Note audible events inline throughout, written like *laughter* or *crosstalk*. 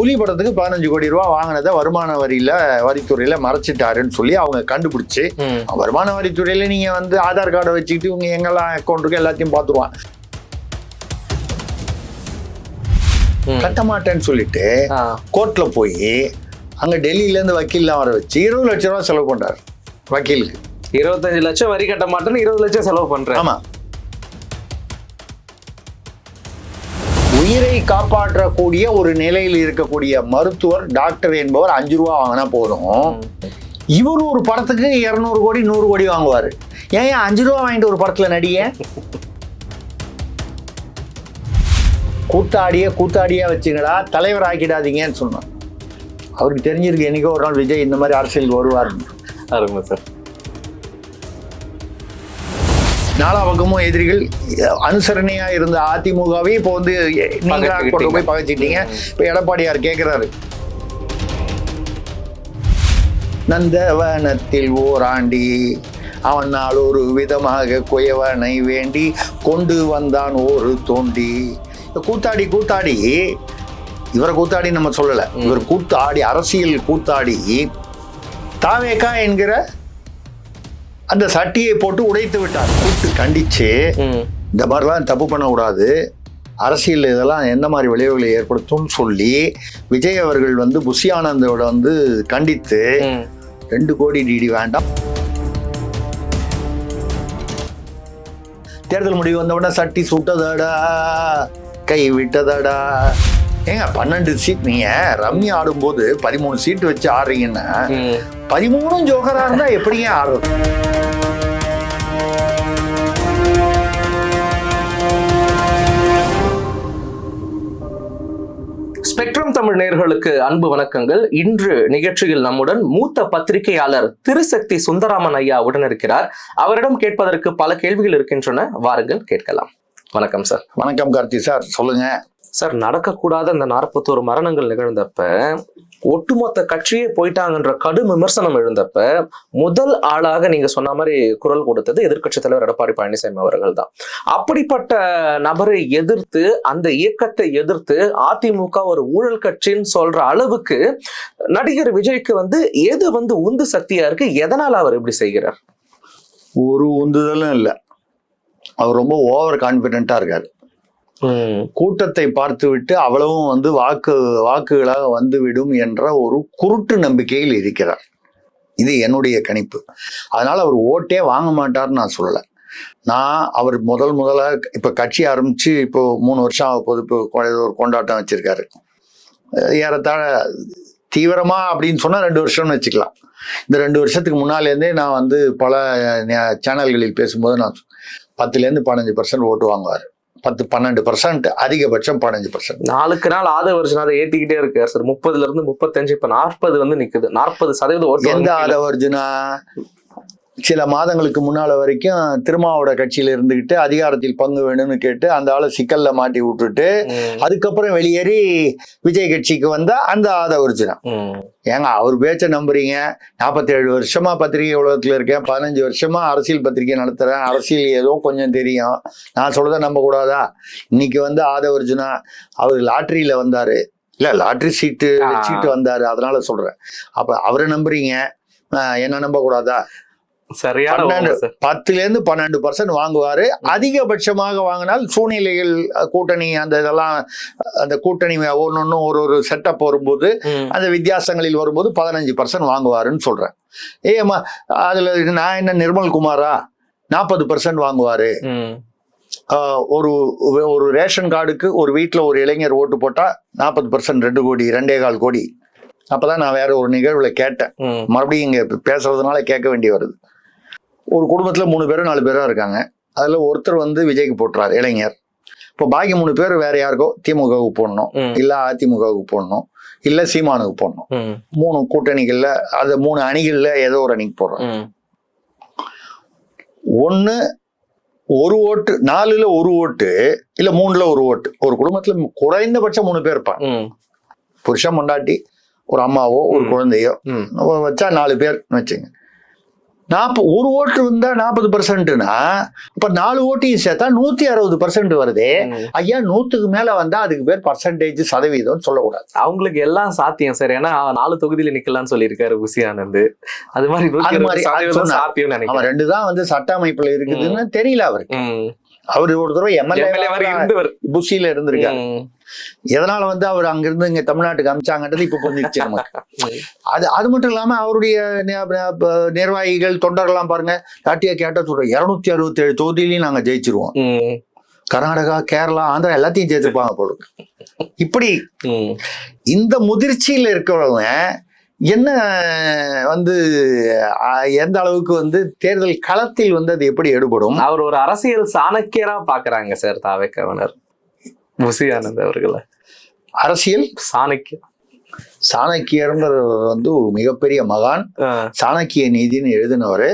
புலி படத்துக்கு பதினஞ்சு கோடி ரூபா வாங்கினதை வருமான வரியில வரித்துறையில மறைச்சிட்டாருன்னு சொல்லி அவங்க கண்டுபிடிச்சு. வருமான வரித்துறையில நீங்க வந்து ஆதார் கார்டை வச்சுக்கிட்டு இவங்க எங்கெல்லாம் அக்கௌண்ட் இருக்கு எல்லாத்தையும் பார்த்துருவான் ம். கட்ட மாட்டேன்னு சொல்லிட்டு. கோர்ட்ல போய் அங்க டெல்லியில இருந்து வக்கீல்லாம் வர வச்சு இருபது லட்சம் ரூபா செலவு பண்றாரு வக்கீலுக்கு இருபத்தஞ்சு லட்சம் வரி கட்ட மாட்டேன்னு இருபது லட்சம் செலவு பண்றேன் ஆமா உயிரை காப்பாற்றக்கூடிய ஒரு நிலையில் இருக்கக்கூடிய மருத்துவர் டாக்டர் என்பவர் அஞ்சு ரூபா வாங்கினா போதும். இவர் ஒரு படத்துக்கு இரநூறு கோடி நூறு கோடி வாங்குவார். ஏன் ஏன் அஞ்சு ரூபா வாங்கிட்டு ஒரு படத்தில் நடிக கூத்தாடிய கூத்தாடியா வச்சுங்களா தலைவர் ஆக்கிடாதீங்கன்னு சொன்னான். அவருக்கு தெரிஞ்சிருக்கு என்னைக்கோ ஒரு நாள் விஜய் இந்த மாதிரி அரசியல் வருவார் சார். நாலா பக்கமும் எதிரிகள் அனுசரணையா இருந்த அதிமுகவே இப்போ வந்து நீங்க கொண்டு போய் பகைச்சிட்டீங்க இப்போ எடப்பாடியார் கேட்கிறாரு நந்தவனத்தில் ஓராண்டி அவனால் ஒரு விதமாக குயவனை வேண்டி கொண்டு வந்தான் ஒரு தோண்டி. கூத்தாடி கூத்தாடி. இவரை கூத்தாடி நம்ம சொல்லல. இவர் கூத்தாடி அரசியல் கூத்தாடி. தாவேக்கா என்கிற அந்த சட்டியை போட்டு உடைத்து விட்டார் கூட்டு கண்டிச்சு. இந்த மாதிரிலாம் தப்பு பண்ணக்கூடாது அரசியல் இதெல்லாம் எந்த மாதிரி விளைவுகளை ஏற்படுத்தும்னு சொல்லி விஜய் அவர்கள் வந்து புஷி ஆனந்தோட வந்து கண்டித்து. ரெண்டு கோடி டிடி வேண்டாம் தேர்தல் முடிவு வந்த உடனே சட்டி சுட்டதடா கை விட்டதடா ஏங்க பன்னெண்டு சீட் நீங்க ரம்மி ஆடும்போது பதிமூணு சீட் வச்சு ஆடுறீங்கன்னா. பதிமூணும் ஜோக்கரா இருந்தா எப்படிங்க ஆடுறது? ஸ்பெக்ட்ரம் தமிழ் நேயர்களுக்கு அன்பு வணக்கங்கள். இன்று நிகழ்ச்சியில் நம்முடன் மூத்த பத்திரிகையாளர் திருசக்தி சுந்தராமன் ஐயா உடன் இருக்கிறார். அவரிடம் கேட்பதற்கு பல கேள்விகள் இருக்கின்றன. வாருங்கள் கேட்கலாம். வணக்கம் சார். வணக்கம் கார்த்தி சார். சொல்லுங்க. சார் நடக்கக்கூடாத அந்த நாற்பத்தோரு மரணங்கள் நிகழ்ந்தப்ப ஒட்டுமொத்த கட்சியே போயிட்டாங்கன்ற கடும் விமர்சனம் எழுந்தப்ப முதல் ஆளாக நீங்க சொன்ன மாதிரி குரல் கொடுத்தது எதிர்க்கட்சி தலைவர் எடப்பாடி பழனிசாமி அவர்கள் தான். அப்படிப்பட்ட நபரை எதிர்த்து அந்த இயக்கத்தை எதிர்த்து அதிமுக ஒரு ஊழல் கட்சின்னு சொல்ற அளவுக்கு நடிகர் விஜய்க்கு வந்து எது வந்து உந்து சக்தியா இருக்கு எதனால அவர் இப்படி செய்கிறார்? ஒரு உந்துதலும் இல்லை. அவர் ரொம்ப ஓவர் கான்பிடென்ட்டா இருக்காரு. கூட்டத்தை பார்த்துவிட்டு அவ்வளவும் வந்து வாக்கு வாக்குகளாக வந்துவிடும் என்ற ஒரு குருட்டு நம்பிக்கையில் இருக்கிறார். இது என்னுடைய கணிப்பு. அதனால அவர் ஓட்டே வாங்க மாட்டார்னு நான் சொல்லலை. நான் அவர் முதல் முதலாக இப்போ கட்சி ஆரம்பித்து இப்போ மூணு வருஷம் ஆக போது இப்போ ஒரு கொண்டாட்டம் வச்சுருக்காரு. ஏறத்தாழ தீவிரமாக அப்படின்னு சொன்னால் ரெண்டு வருஷம்னு வச்சுக்கலாம். இந்த ரெண்டு வருஷத்துக்கு முன்னாலேருந்தே நான் வந்து பல நே- சேனல்களில் பேசும்போது நான் பத்துலேருந்து பதினஞ்சு பர்சன்ட் ஓட்டு வாங்குவார். பத்து பன்னெண்டு பர்சன்ட் அதிகபட்சம் பதினஞ்சு பர்சன்ட் நாளுக்கு நாள் வருஷம் அதை ஏத்திக்கிட்டே இருக்காரு சார். முப்பதுல இருந்து முப்பத்தஞ்சு இப்ப நாற்பது வந்து நிக்குது. நாற்பது சதவீத ஓட்டு எந்த வந்து கீழ. சில மாதங்களுக்கு முன்னால வரைக்கும் திருமாவோட கட்சியில இருந்துகிட்டு அதிகாரத்தில் பங்கு வேணும்னு கேட்டு அந்த ஆளை சிக்கல்ல மாட்டி விட்டுட்டு அதுக்கப்புறம் வெளியேறி விஜய் கட்சிக்கு வந்தா அந்த ஆதவர்ஜுனா. ம், ஏங்க அவர் பேச்சை நம்புறீங்க. நாற்பத்தேழு வருஷமா பத்திரிகை உலகத்துல இருக்கேன். பதினஞ்சு வருஷமா அரசியல் பத்திரிகை நடத்துறேன். அரசியல் ஏதோ கொஞ்சம் தெரியும். நான் சொல்றதை நம்ப கூடாதா இன்னைக்கு வந்து ஆதவர்ஜுனா அவர் லாட்டரியில வந்தாரு. இல்ல லாட்டரி சீட்டு. சீட்டு வந்தாரு. அதனால சொல்றேன். அப்ப அவரை நம்புறீங்க. ஆஹ் என்ன நம்ப கூடாதா சரியான பத்துல இருந்து பன்னெண்டு பர்சன்ட் வாங்குவாரு. அதிகபட்சமாக வாங்கினால் சூழ்நிலைகள் கூட்டணி அந்த இதெல்லாம் அந்த கூட்டணி ஒன்னொன்னு ஒரு ஒரு செட்டப் வரும்போது அந்த வித்தியாசங்களில் வரும்போது பதினஞ்சு பர்சன்ட் வாங்குவாருன்னு சொல்றேன். ஏமா அதுல நான் என்ன நிர்மல் குமாரா? நாற்பது பர்சன்ட் வாங்குவாரு. ஒரு ஒரு ரேஷன் கார்டுக்கு ஒரு வீட்டில் ஒரு இளைஞர் ஓட்டு போட்டா நாற்பது பர்சன்ட் ரெண்டு கோடி ரெண்டே கால் கோடி. அப்பதான் நான் வேற ஒரு நிகழ்வுல கேட்டேன். மறுபடியும் இங்க பேசுறதுனால கேட்க வேண்டி வருது. ஒரு குடும்பத்துல மூணு பேரும் நாலு பேரும் இருக்காங்க. அதுல ஒருத்தர் வந்து விஜய்க்கு போட்டுறாரு இளைஞர். இப்போ பாக்கி மூணு பேர் வேற யாருக்கோ திமுகவுக்கு போடணும். இல்ல அதிமுகவுக்கு போடணும். இல்ல சீமானுக்கு போடணும். மூணு கூட்டணிகள்ல அது மூணு அணிகள்ல ஏதோ ஒரு அணிக்கு போடுறோம் ஒண்ணு ஒரு ஓட்டு நாலுல ஒரு ஓட்டு இல்ல மூணுல ஒரு ஓட்டு. ஒரு குடும்பத்துல குறைந்தபட்சம் மூணு பேர் இருப்பாங்க. புருஷன் பொண்டாட்டி ஒரு அம்மாவோ ஒரு. குழந்தையோ வச்சா நாலு பேர் வச்சுங்க. நாற்பது ஒரு ஓட்டு வந்தா நாற்பது பர்சன்ட்னா இப்ப நாலு ஓட்டையும் சேர்த்தா நூத்தி அறுபது பர்சன்ட் வருதே. ஐயா நூத்துக்கு மேல வந்தா அதுக்கு பேர் பர்சன்டேஜ் சதவீதம் சொல்லக்கூடாது. அவங்களுக்கு எல்லாம் சாத்தியம் சார். ஏன்னா நாலு தொகுதியில நிக்கலாம்னு சொல்லியிருக்காரு புசி ஆனந்த். அது மாதிரி நினைக்கிறேன். ரெண்டு தான் வந்து சட்ட அமைப்புல இருக்குதுன்னு தெரியல அவருக்கு. அவர் ஒரு தடவை எம்எல்ஏ இருந்தவர் புஷியில இருந்திருக்காரு. எதனால வந்து அவர் அங்கிருந்து இங்க தமிழ்நாட்டுக்கு அமிச்சாங்கன்றது இப்ப புரிஞ்சிருச்சு நமக்கு. அது அது மட்டும் இல்லாம அவருடைய நிர்வாகிகள் தொண்டர்கள்லாம் பாருங்க டாட்டியா கேட்ட சொல்றோம் இருநூத்தி அறுபத்தி ஏழு தொகுதியிலையும் நாங்க ஜெயிச்சிருவோம். கர்நாடகா கேரளா ஆந்திரா எல்லாத்தையும் ஜெயிச்சிருப்பாங்க போல. இப்படி. இந்த முதிர்ச்சியில இருக்கிறவங்க என்ன வந்து எந்த அளவுக்கு வந்து தேர்தல் களத்தில் வந்து அது எப்படி எடுபடும்? அவர் ஒரு அரசியல் சாணக்கியரா பாக்குறாங்க சார் தாவேக்கவனர் புசி ஆனந்த் அவர்களை. அரசியல்? சாணக்கியம் சாணக்கியர்ங்கிறவர் வந்து ஒரு மிகப்பெரிய மகான். சாணக்கிய நீதினு எழுதினவர்.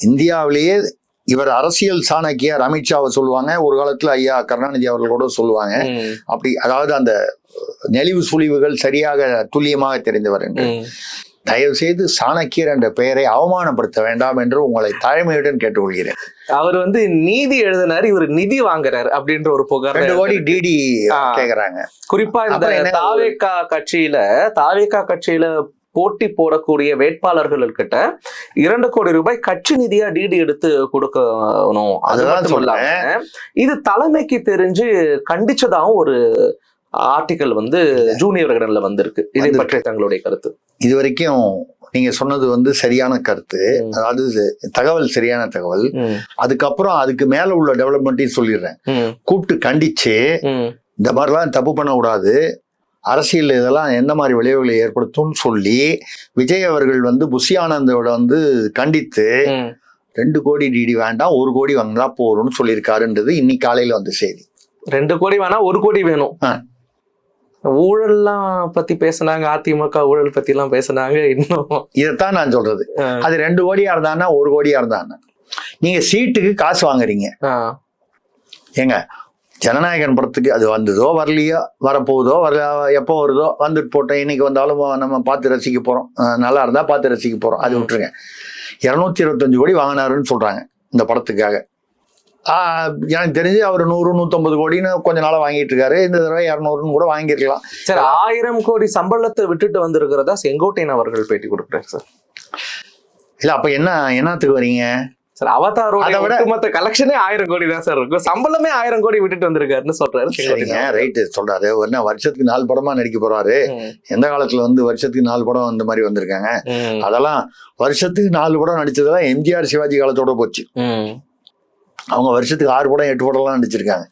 இந்தியாவிலேயே இவர் அரசியல் சாணக்கியர் அமித்ஷாவை சொல்லுவாங்க ஒரு காலத்துல ஐயா கருணாநிதி அவர்கள் கூட சொல்லுவாங்க. அப்படி அதாவது அந்த நெளிவு சுழிவுகள் சரியாக துல்லியமாக தெரிந்தவர் என்று. தயவு செய்து சாணக்கியர் என்ற பெயரை அவமானப்படுத்த வேண்டாம் என்று உங்களை தாழ்மையுடன் கேட்டுக்கொள்கிறேன் அவர் வந்து நீதி எழுதினாரு இவர் நிதி வாங்குறாரு அப்படின்ற ஒரு புகார் ரெண்டு கோடி டிடி. கேக்குறாங்க குறிப்பா இந்த? தாவேக்கா கட்சியில தாவேக்கா கட்சியில போட்டி போடக்கூடிய வேட்பாளர்கள்கிட்ட இரண்டு கோடி ரூபாய் கட்சி நிதியா டிடி எடுத்து கொடுக்கணும் அது அதுதான் இல்லாம இது தலைமைக்கு தெரிஞ்சு கண்டிச்சதாகவும் ஒரு ஆர்டிகல் வந்து ஜூனியர் விகடன்ல வந்திருக்கு இதை. பற்றி தங்களுடைய கருத்து இது வரைக்கும் நீங்க சொன்னது வந்து சரியான கருத்து. அதாவது தகவல் சரியான தகவல். அதுக்கப்புறம் அதுக்கு மேல உள்ள டெவலப்மெண்ட்டையும் சொல்லிடுறேன். கூப்பிட்டு கண்டிச்சு. இந்த மாதிரிலாம் தப்பு பண்ணக்கூடாது அரசியல் இதெல்லாம் எந்த மாதிரி விளைவுகளை ஏற்படுத்தும்னு சொல்லி விஜய் அவர்கள் வந்து புஷி ஆனந்தோட வந்து கண்டித்து. ரெண்டு கோடி டிடி வேண்டாம் ஒரு கோடி வாங்கினா போறோம்னு சொல்லியிருக்காருன்றது இன்னைக்கு காலையில வந்த செய்தி ரெண்டு கோடி வேணா ஒரு கோடி வேணும். ஊழல்லாம் பத்தி பேசுனாங்க அதிமுக ஊழல் பத்தி எல்லாம் பேசுனாங்க இன்னும் இதைத்தான் நான் சொல்றது. அது ரெண்டு கோடியா இருந்தான்னா ஒரு கோடியா இருந்தான்னா நீங்க சீட்டுக்கு காசு வாங்குறீங்க. ஏங்க ஜனநாயகன் படத்துக்கு அது வந்ததோ வரலையோ வரப்போகுதோ வரல எப்போ வருதோ வந்துட்டு போட்டோம் இன்னைக்கு வந்தாலும் நம்ம பார்த்து ரசிக்க அஹ் நல்லா இருந்தா பார்த்து ரசிக்க போறோம். அது விட்டுருங்க. இருநூத்தி இருபத்தஞ்சு கோடி வாங்கினாருன்னு சொல்றாங்க இந்த படத்துக்காக. எனக்கு தெரிஞ்சு அவர் நூறு நூத்தம்பது கோடின்னு கொஞ்ச நாளா வாங்கிட்டு இருக்காரு. இந்த தடவை இரநூறுன்னு கூட வாங்கியிருக்கலாம். சரி ஆயிரம் கோடி சம்பளத்தை விட்டுட்டு வந்திருக்கிறதா செங்கோட்டையன் அவர்கள் பேட்டி கொடுக்குறாரு சார். இல்ல அப்ப என்ன என்னத்துக்கு வரீங்க? சார் அவதாரோட ஒட்டுமொத்த கலெக்ஷனே ஆயிரம் கோடி தான் சார் இருக்கும். சம்பளமே ஆயிரம் கோடி விட்டுட்டு வந்திருக்காருன்னு சொல்றாரு. சரிங்க ரைட்டு சொல்றாரு. என்ன வருஷத்துக்கு நாலு படமா நடிக்க போறாரு? எந்த காலத்துல வந்து வருஷத்துக்கு நாலு படம் அந்த மாதிரி வந்திருக்காங்க? அதெல்லாம் வருஷத்துக்கு நாலு படம் நடிச்சதெல்லாம் எம்ஜிஆர் சிவாஜி காலத்தோட போச்சு. அவங்க வருஷத்துக்கு ஆறு படம் எட்டு படம்லாம் நடிச்சிருக்காங்க.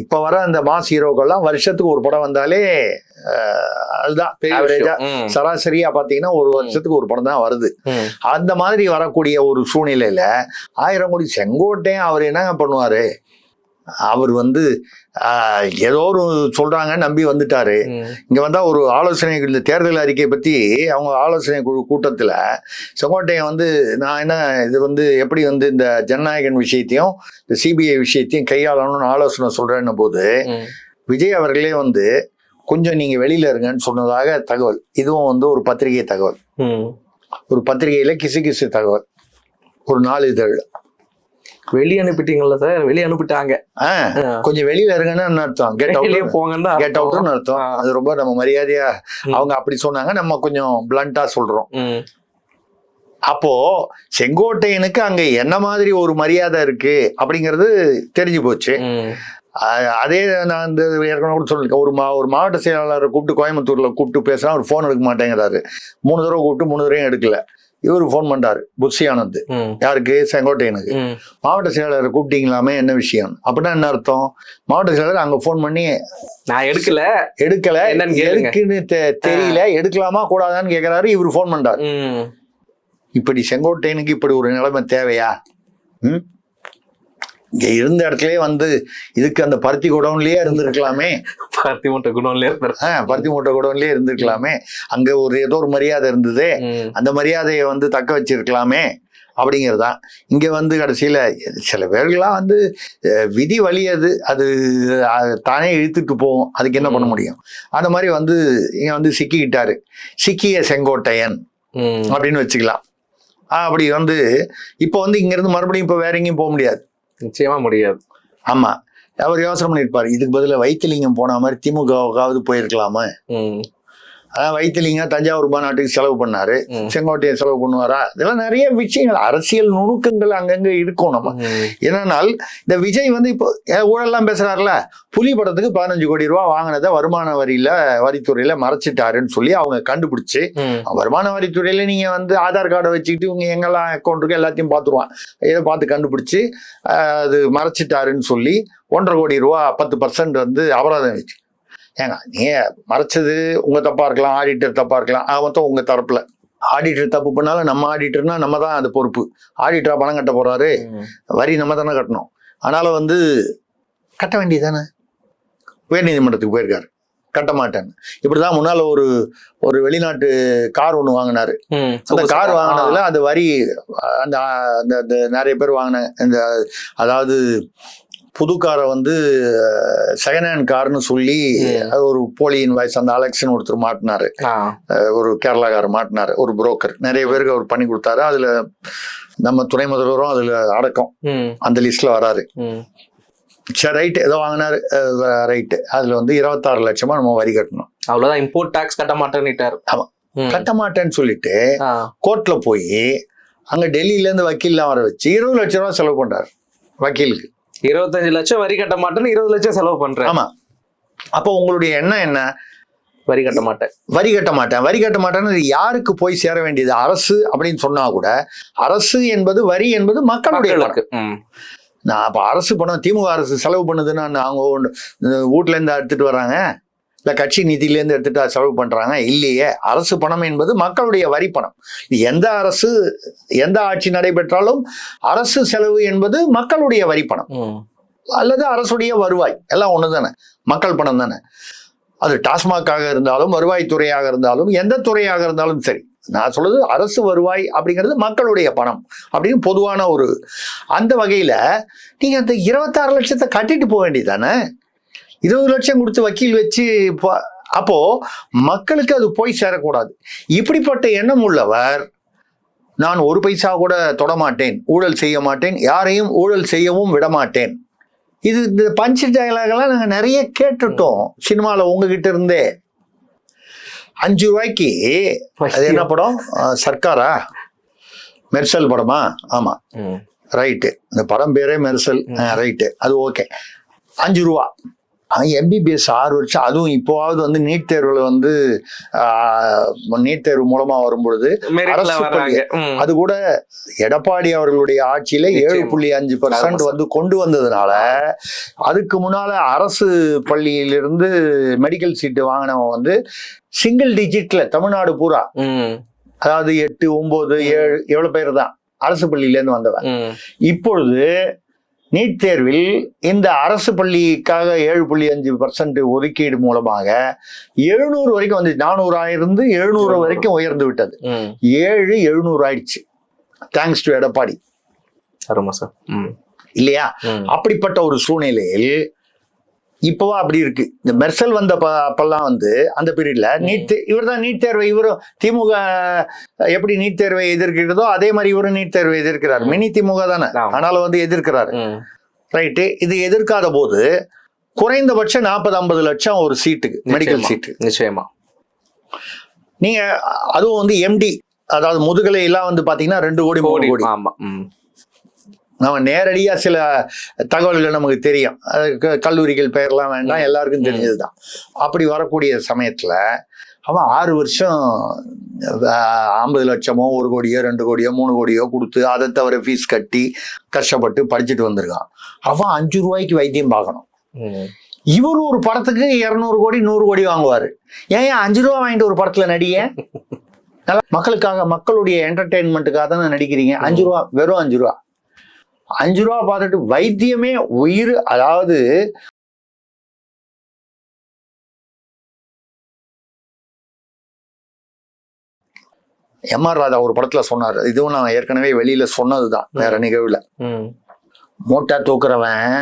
இப்ப வர அந்த மாஸ் ஹீரோக்கள்லாம் வருஷத்துக்கு ஒரு படம் வந்தாலே அதுதான் பெரிய ஆவரேஜா சராசரியா பாத்தீங்கன்னா ஒரு வருஷத்துக்கு ஒரு படம் தான் வருது. அந்த மாதிரி வரக்கூடிய ஒரு சூழ்நிலையில ஆயிரம் கோடி செங்கோட்டையன் அவர் என்னங்க பண்ணுவாரு அவர் வந்து ஏதோ ஒரு சொல்றாங்க நம்பி வந்துட்டாரு. இங்க வந்தா ஒரு ஆலோசனை இந்த தேர்தல் அறிக்கை பத்தி அவங்க ஆலோசனை குழு கூட்டத்துல செங்கோட்டையன் வந்து நான் என்ன இது வந்து எப்படி வந்து இந்த ஜனநாயகன் விஷயத்தையும் இந்த சிபிஐ விஷயத்தையும் கையாளணும்னு ஆலோசனை சொல்றேன்ன போது. விஜய் அவர்களே வந்து கொஞ்சம் நீங்க வெளியில இருங்கன்னு சொன்னதாக தகவல். இதுவும் வந்து ஒரு பத்திரிகை தகவல். ஒரு பத்திரிகையில கிசு கிசு தகவல். ஒரு நாலு இதழ். வெளிய அனுப்பிட்டீங்கல்ல சார்? வெளிய அனுப்பிட்டாங்க. கொஞ்சம் வெளியில இருங்கன்னு அர்த்தம்? கெட் வெளியே அவுட் போங்கன்னு கெட் அவுட்னு அர்த்தம். அது ரொம்ப நம்ம மரியாதையா. அவங்க அப்படி சொன்னாங்க. நம்ம கொஞ்சம் பிளண்டா சொல்றோம். அப்போ செங்கோட்டையனுக்கு அங்க என்ன மாதிரி ஒரு மரியாதை இருக்கு அப்படிங்கிறது தெரிஞ்சு போச்சு. அதே நான் இந்த ஏற்கனவே கூட சொல்லிருக்கேன். ஒரு மா ஒரு மாவட்ட செயலாளரை கூப்பிட்டு கோயம்புத்தூர்ல கூப்பிட்டு பேசினா அவர் ஃபோன் எடுக்க மாட்டேங்கிறாரு. மூணு தடவை கூப்பிட்டு மூணு தடவையும் எடுக்கல. இவரு ஃபோன் பண்றாரு. புஷி ஆனந்த். யாருக்கு? செங்கோட்டையனுக்கு. மாவட்ட செயலாளரை கூப்பிட்டீங்களாமே என்ன விஷயம்? அப்படின்னா என்ன அர்த்தம்? மாவட்ட செயலாளர் அங்க ஃபோன் பண்ணி நான் எடுக்கல. எடுக்கல. எதுக்குன்னு தெரியல. எடுக்கலாமா கூடாதான்னு கேக்குறாரு. இவர் ஃபோன் பண்றாரு. இப்படி செங்கோட்டையனுக்கு இப்படி ஒரு நிலைமை தேவையா? ம்? இங்க இருந்த இடத்துலயே வந்து இதுக்கு அந்த பருத்தி குடோன்லயே இருந்திருக்கலாமே. பருத்தி மூட்டை குடோன்ல இருந்தாரு ஆ, பருத்தி மூட்டை குடோன்லயே இருந்திருக்கலாமே. அங்க ஒரு ஏதோ ஒரு மரியாதை இருந்ததே. அந்த மரியாதையை வந்து தக்க வச்சிருக்கலாமே அப்படிங்கிறதா. இங்க வந்து கடைசியில சில பேர்கள்லாம் வந்து விதி வழி அது. அது தானே இழுத்துட்டு போகும் அதுக்கு என்ன பண்ண. முடியும்? அந்த மாதிரி வந்து இங்க வந்து சிக்கிக்கிட்டாரு. சிக்கிய செங்கோட்டையன். அப்படின்னு வச்சுக்கலாம். அப்படி வந்து இப்போ வந்து இங்கிருந்து மறுபடியும் இப்போ வேற எங்கேயும் போக முடியாது. நிச்சயமா முடியாது. ஆமா. அவர் யோசனை பண்ணியிருப்பாரு. இதுக்கு பதிலா வைத்திலிங்கம் போன மாதிரி திமுகவுக்காவது போயிருக்கலாமா? அதான் வைத்திலிங்கம் தஞ்சாவூர் மாநாட்டுக்கு செலவு பண்ணாரு. செங்கோட்டையை செலவு பண்ணுவாரா? இதெல்லாம் நிறைய விஷயங்கள் அரசியல் நுணுக்கங்கள் அங்கங்க இருக்கும் நம்ம. என்னன்னால் இந்த விஜய் வந்து இப்போ ஊழல்லாம் பேசுறாருல? புலி படத்துக்கு பதினஞ்சு கோடி ரூபா வாங்கினதை வருமான வரியில வரித்துறையில மறைச்சிட்டாருன்னு சொல்லி அவங்க கண்டுபிடிச்சு வருமான வரித்துறையில நீங்க வந்து ஆதார் கார்டை வச்சுக்கிட்டு உங்க எங்கெல்லாம் அக்கௌண்ட் இருக்கு எல்லாத்தையும் பார்த்துருவான். இதை பார்த்து கண்டுபிடிச்சு அது மறைச்சிட்டாருன்னு சொல்லி ஒன்றரை கோடி ரூபா பத்து பர்சன்ட் வந்து அபராதம் வச்சு ஏங்க நீ மறைச்சது உங்க தப்பா இருக்கலாம் ஆடிட்டர் தப்பா இருக்கலாம். ஆக மொத்தம் உங்க தரப்புல. ஆடிட்டர் தப்பு பண்ணாலும் நம்ம ஆடிட்டர்னா நம்ம தான் அது பொறுப்பு. ஆடிட்டரா பணம் கட்ட போறாரு. வரி நம்ம தானே கட்டணும். ஆனாலும் வந்து கட்ட வேண்டியதானே உயர்நீதிமன்றத்துக்கு போயிருக்காரு. கட்ட மாட்டேன்னு. இப்படிதான் முன்னால ஒரு ஒரு வெளிநாட்டு கார் ஒன்று வாங்கினாரு. அந்த கார் வாங்கினதுல அது வரி அந்த அந்த அந்த நிறைய பேர் வாங்கின இந்த அதாவது புது காரை வந்து செகண்ட் ஹேண்ட் கார்னு சொல்லி. அது ஒரு போலி இன்வாய்ஸ் அந்த அலெக்ஷன் ஒருத்தர் மாட்டினாரு. ஒரு கேரளாக்காரர் மாட்டினாரு ஒரு புரோக்கர் நிறைய பேருக்கு அவர் பண்ணி கொடுத்தாரு. அதுல நம்ம துணை முதல்வரும் அதுல அடக்கம். அந்த லிஸ்ட்ல வராரு. சரி ரைட் ஏதோ வாங்கினாரு. ரைட்டு அதுல வந்து இருபத்தாறு லட்சமா நம்ம வரி கட்டணும். அவ்வளவுதான் இம்போர்ட் டாக்ஸ் கட்ட மாட்டேன்னுட்டாரு. ஆமா. ம். கட்ட மாட்டேன்னு சொல்லிட்டு ஆ, கோர்ட்ல போய் அங்க டெல்லியில இருந்து வக்கீல்லாம் வர வச்சு இருபது லட்ச ரூபா செலவு பண்றாரு வக்கீலுக்கு. இருபத்தஞ்சு லட்சம் வரி கட்ட மாட்டேன்னு இருபது லட்சம் செலவு பண்றேன். ஆமா. அப்போ உங்களுடைய எண்ணம் என்ன? வரி கட்ட மாட்டேன். வரி கட்ட மாட்டேன். வரி கட்ட மாட்டேன்னு யாருக்கு போய் சேர வேண்டியது? அரசு அப்படின்னு சொன்னா கூட அரசு என்பது வரி என்பது மக்களுடைய. நான் அப்ப அரசு பணம் திமுக அரசு செலவு பண்ணுதுன்னா அவங்க இருந்து எடுத்துட்டு வராங்க இல்ல கட்சி நிதியில இருந்து எடுத்துட்டு அதை செலவு பண்றாங்க? இல்லையே. அரசு பணம் என்பது மக்களுடைய வரி பணம். எந்த அரசு எந்த ஆட்சி நடைபெற்றாலும் அரசு செலவு என்பது மக்களுடைய வரி பணம். அல்லது அரசுடைய வருவாய். எல்லாம் ஒன்று தானே. மக்கள் பணம் தானே. அது டாஸ்மாகாக இருந்தாலும் வருவாய்த்துறையாக இருந்தாலும் எந்த துறையாக இருந்தாலும் சரி. நான் சொல்றது அரசு வருவாய் அப்படிங்கிறது மக்களுடைய பணம் அப்படின்னு பொதுவான ஒரு அந்த வகையில நீங்க அந்த இருபத்தாறு லட்சத்தை கட்டிட்டு போக வேண்டியதானே இருபது லட்சம் கொடுத்து வக்கீல் வச்சு அப்போ மக்களுக்கு அது போய் சேரக்கூடாது. இப்படிப்பட்ட எண்ணம் உள்ளவர் நான் ஒரு பைசா கூட தொடமாட்டேன் ஊழல் செய்ய மாட்டேன் யாரையும் ஊழல் செய்யவும் விட மாட்டேன் இது இந்த பஞ்சு டயலாகெல்லாம் நாங்க நிறைய கேட்டுட்டோம் சினிமால உங்ககிட்ட இருந்தே. அஞ்சு ரூபாய்க்கு அது என்ன படம்? சர்க்காரா? மெர்சல் படமா? ஆமா. ம். ரைட்டு. இந்த படம் பேரே மெர்சல். ரைட்டு. அது ஓகே. அஞ்சு ரூபா. எம்பிபிஎஸ் ஆறு வருஷம் அதுவும் இப்போவாவது வந்து நீட் தேர்வுல வந்து நீட் தேர்வு மூலமா வரும்பொழுது அரசு. அது கூட எடப்பாடி அவர்களுடைய ஆட்சியில ஏழு. புள்ளி அஞ்சு பர்சன்ட் வந்து கொண்டு வந்ததுனால அதுக்கு முன்னால அரசு பள்ளியிலிருந்து மெடிக்கல் சீட்டு வாங்கினவன் வந்து சிங்கிள் டிஜிட்ல தமிழ்நாடு பூரா. அதாவது எட்டு ஒன்பது ஏழு எவ்வளவு பேர் தான் அரசு பள்ளியில இருந்து வந்தவன். இப்பொழுது நீட் தேர்வில் இந்த அரசு பள்ளிக்காக ஏழு புள்ளி அஞ்சு பர்சன்ட் ஒதுக்கீடு மூலமாக எழுநூறு வரைக்கும் வந்து நானூறாயிருந்து எழுநூறு வரைக்கும் உயர்ந்து விட்டது. ஏழு எழுநூறு ஆயிடுச்சு. Thanks to Edappadi. இல்லையா. அப்படிப்பட்ட ஒரு சூழ்நிலையில் இப்போவா அப்படி இருக்கு. இந்த மெர்சல் வந்த ப- அப்பெல்லாம் வந்து அந்த பீரியட்ல நீட் இவர் தான் நீட் தேர்வை இவரும் திமுக எப்படி நீட் தேர்வை எதிர்க்கிறதோ அதே மாதிரி இவரும் நீட் தேர்வை எதிர்க்கிறார். மினி திமுக தானே. ஆனாலும் வந்து எதிர்க்கிறாரு. ரைட்டு. இது எதிர்க்காத போது குறைந்தபட்சம் நாற்பது ஐம்பது லட்சம் ஒரு சீட்டுக்கு மெடிக்கல். சீட்டு. நிச்சயமா. நீங்க அதுவும் வந்து எம்டி அதாவது முதுகலை எல்லாம் வந்து பாத்தீங்கன்னா ரெண்டு கோடி மூணு கோடி. ஆமா. நம்ம நேரடியா சில தகவல்கள் நமக்கு தெரியும். அது கல்லூரிகள் பெயர்லாம் வேண்டாம் எல்லாருக்கும் தெரிஞ்சதுதான். அப்படி வரக்கூடிய சமயத்துல அவன் ஆறு வருஷம் ஐம்பது லட்சமோ ஒரு கோடியோ ரெண்டு கோடியோ மூணு கோடியோ கொடுத்து அதை தவிர ஃபீஸ் கட்டி கஷ்டப்பட்டு படிச்சுட்டு வந்திருக்கான். அவன் அஞ்சு ரூபாய்க்கு வைத்தியம் பார்க்கணும். இவர் ஒரு படத்துக்கு இரநூறு கோடி நூறு கோடி வாங்குவாரு. ஏன் ஏன் அஞ்சு ரூபா வாங்கிட்டு ஒரு படத்துல *laughs* நல்லா மக்களுக்காக மக்களுடைய என்டர்டெயின்மெண்ட்டுக்காக தானே நடிக்கிறீங்க? அஞ்சு ரூபா வெறும் அஞ்சு ரூபா. அஞ்சு ரூபா பார்த்துட்டு வைத்தியமே உயிர் அதாவது எம்ஆர் ராதா ஒரு படத்துல சொன்னார். இதுவும் நான் ஏற்கனவே வெளியில சொன்னதுதான் வேற நிகழ்வுல. மூட்டை தூக்குறவன்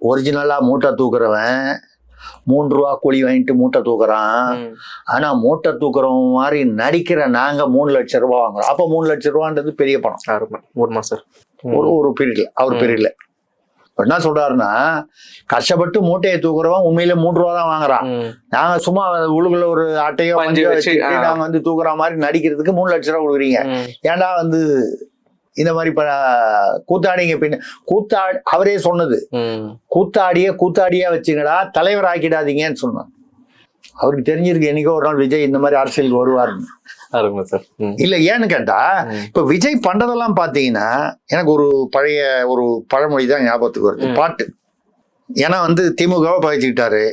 ஒரிஜினலா மூட்டை தூக்குறவன் மூன்று ரூபா கூலி வாங்கிட்டு மூட்டை தூக்குறான். ஆனா மூட்டை தூக்குறவன் மாதிரி நடிக்கிற நாங்க மூணு லட்சம் ரூபாய் வாங்குறோம். அப்ப மூணு லட்சம் ரூபான்றது பெரிய பணம். அருமை உண்மை சார் ஒரு ஒரு பீரியட்ல அவர். பீரியட்ல என்ன சொல்றாருன்னா கஷ்டப்பட்டு மூட்டையை தூக்குறவன் உண்மையில மூன்று ரூபா தான் வாங்குறான். நாங்க சும்மா உள்ளுக்குள்ள ஒரு அட்டையோ வச்சு. நாங்க வந்து தூக்குற மாதிரி நடிக்கிறதுக்கு மூணு லட்சம் ரூபா கொடுக்குறீங்க. ஏன்டா வந்து இந்த மாதிரி இப்ப கூத்தாடிங்க பின்ன கூத்தாடி அவரே சொன்னது. கூத்தாடிய கூத்தாடியா வச்சுங்கடா தலைவர் ஆக்கிடாதீங்கன்னு சொன்னான் அவருக்கு தெரிஞ்சிருக்கு என்னைக்கோ ஒரு நாள் விஜய் இந்த மாதிரி அரசியல் வருவாருன்னு. இல்ல ஏன்னு கேட்டா. இப்ப விஜய் பண்றதெல்லாம் பாத்தீங்கன்னா எனக்கு ஒரு பழைய ஒரு பழமொழி தான் ஞாபகத்துக்கு வருது. பாட்டு ஏன்னா வந்து திமுகவை பகிச்சுக்கிட்டாரு.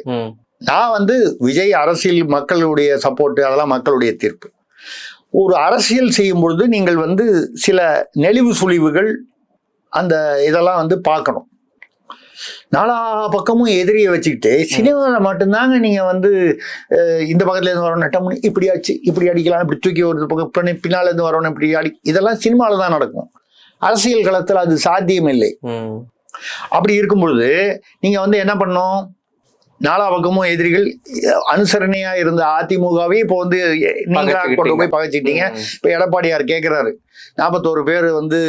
நான் வந்து விஜய் அரசியல் மக்களுடைய சப்போர்ட் அதெல்லாம் மக்களுடைய தீர்ப்பு ஒரு அரசியல் செய்யும் பொழுது நீங்கள் வந்து சில நெளிவு சுழிவுகள் அந்த இதெல்லாம் வந்து பார்க்கணும் நாலா பக்கமும் எதிரியை வச்சுக்கிட்டு சினிமாவில் மட்டும்தாங்க நீங்க வந்து இந்த பக்கத்துல இருந்து வரணும் நட்டம் இப்படி அடிச்சு இப்படி அடிக்கலாம் இப்படி தூக்கி ஒரு பக்கம் பின்ன- பின்னால இருந்து வரணும் இப்படி அடி இதெல்லாம் சினிமாவில் தான் நடக்கும். அரசியல் களத்தில் அது சாத்தியம் இல்லை. அப்படி இருக்கும் பொழுது நீங்க வந்து என்ன பண்ணணும்? நாலா பக்கமும் எதிரிகள் அனுசரணையா இருந்த அதிமுகவே இப்போ வந்து நீங்களா கொண்டு போய் பகைச்சிட்டீங்க. இப்ப எடப்பாடியார் கேட்கிறாரு நாற்பத்தோரு பேர் வந்து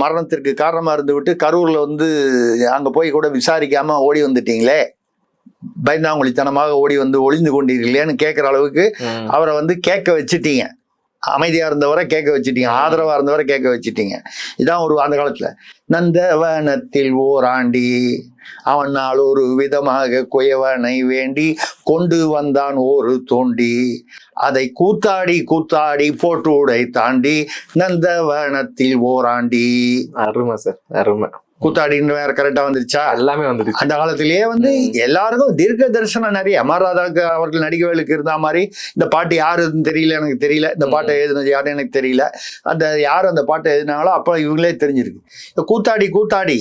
மரணத்திற்கு காரணமா இருந்து விட்டு கரூர்ல வந்து அங்க போய் கூட விசாரிக்காம ஓடி வந்துட்டீங்களே. பயந்தாங்குழித்தனமாக ஓடி வந்து ஒளிந்து கொண்டீர்களேன்னு கேட்கிற அளவுக்கு. அவரை வந்து கேட்க வச்சுட்டீங்க. அமைதியா இருந்தவரை கேட்க வச்சுட்டீங்க. ஆதரவா இருந்தவரை கேட்க வச்சுட்டீங்க. இதான் ஒரு அந்த காலத்துல. நந்தவனத்தில் ஓராண்டி அவனால் ஒரு விதமாக குயவனை வேண்டி கொண்டு வந்தான் ஒரு தோண்டி. அதை கூத்தாடி கூத்தாடி போட்டு உடை தாண்டி நந்தவனத்தில் ஓராண்டி. அருமை சார் அருமை. கூத்தாடின்னு வேற கரெக்டா வந்துருச்சா? எல்லாமே வந்துடுச்சு அந்த காலத்திலேயே வந்து எல்லாருக்கும் தீர்க்க தரிசனம் நிறைய. எம் ஆர் ராதாக்கு அவர்கள் நடிகர்களுக்கு இருந்த மாதிரி இந்த பாட்டு யாருன்னு தெரியல எனக்கு தெரியல. இந்த பாட்டை எழுதுனது யாருன்னு எனக்கு தெரியல. அந்த யார் அந்த பாட்டை எழுதினாங்களோ அப்ப இவங்களே தெரிஞ்சிருக்கு. இந்த கூத்தாடி கூத்தாடி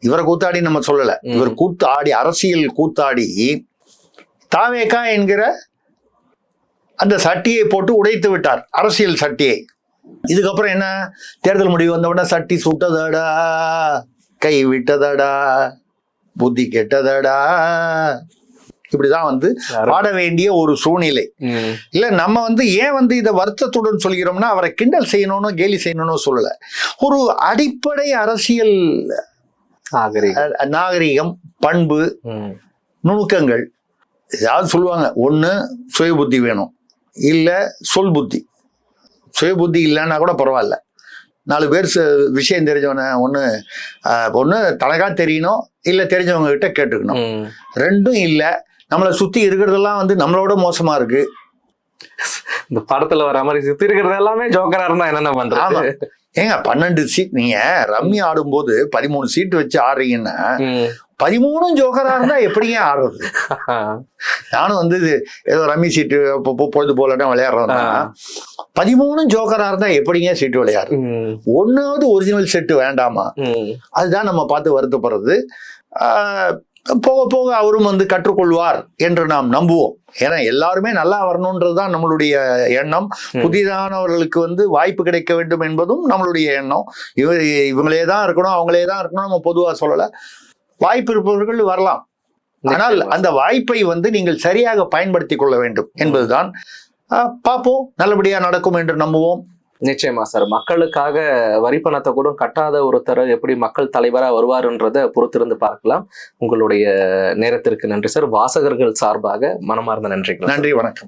இவரை கூத்தாடி நம்ம சொல்லல. இவர் கூத்தாடி அரசியல் கூத்தாடி. தாவேகா என்கிற அந்த சட்டியை போட்டு உடைத்து விட்டார். அரசியல் சட்டியை. இதுக்கப்புறம் என்ன? தேர்தல் முடிவு வந்த உடனே சட்டி சுட்டதடா கை விட்டதடா புத்தி கெட்டதடா. இப்படிதான் வந்து பாட வேண்டிய ஒரு சூழ்நிலை. இல்ல நம்ம வந்து ஏன் வந்து இதை வருத்தத்துடன் சொல்கிறோம்னா அவரை கிண்டல் செய்யணும்னு கேலி செய்யணும்னு சொல்லல. ஒரு அடிப்படை அரசியல் நாகரிகம். பண்பு. நுணுக்கங்கள். ஏதாவது சொல்லுவாங்க? ஒன்று சுய புத்தி வேணும். இல்லை சொல் புத்தி. சுய புத்தி இல்லைன்னா கூட பரவாயில்ல. நாலு பேர் விஷயம் தெரிஞ்சவன ஒன்று ஒன்று தனக்கா தெரியணும் இல்லை தெரிஞ்சவங்க கிட்ட கேட்டுக்கணும். ரெண்டும் இல்லை. நம்மளை சுற்றி இருக்கிறதெல்லாம் வந்து நம்மளோட மோசமா இருக்கு. இந்த படத்துல வர மாதிரி சுத்தி இருக்கிறது எல்லாமே ஜோக்கரா இருந்தா என்னென்ன ஆமா. ஏங்க பன்னெண்டு சீட் நீங்க ரம்மி ஆடும்போது பதிமூணு சீட் வச்சு ஆடுறீங்கன்னா. பதிமூணும் ஜோக்கரா இருந்தா எப்படிங்க ஆடுறது நானும் வந்து ஏதோ ரம்மி சீட்டு பொழுது போலன்னா விளையாடுறோம்னா. பதிமூணும் ஜோக்கரா இருந்தா எப்படிங்க சீட்டு விளையாடு. ஒன்னாவது ஒரிஜினல் செட்டு வேண்டாமா. அதுதான் நம்ம பார்த்து வருத்தப்படுறது போக போக அவரும் வந்து கற்றுக்கொள்வார் என்று நாம் நம்புவோம். ஏன்னா எல்லாருமே நல்லா வரணுன்றது தான் நம்மளுடைய எண்ணம். புதிதானவர்களுக்கு வந்து வாய்ப்பு கிடைக்க வேண்டும் என்பதும் நம்மளுடைய எண்ணம். இவர் இவங்களே தான் இருக்கணும் அவங்களே தான் இருக்கணும் நம்ம பொதுவா சொல்லல. வாய்ப்பு இருப்பவர்கள் வரலாம். ஆனால். அந்த வாய்ப்பை வந்து நீங்கள் சரியாக பயன்படுத்தி கொள்ள வேண்டும் என்பதுதான். பார்ப்போம். நல்லபடியா நடக்கும் என்று நம்புவோம். நிச்சயமா சார். மக்களுக்காக வரி பணத்தை கூட கட்டாத ஒருத்தர் எப்படி மக்கள் தலைவரா வருவாருன்றதை பொறுத்திருந்து பார்க்கலாம். உங்களுடைய நேரத்திற்கு நன்றி சார். வாசகர்கள் சார்பாக மனமார்ந்த நன்றிகள். நன்றி வணக்கம்.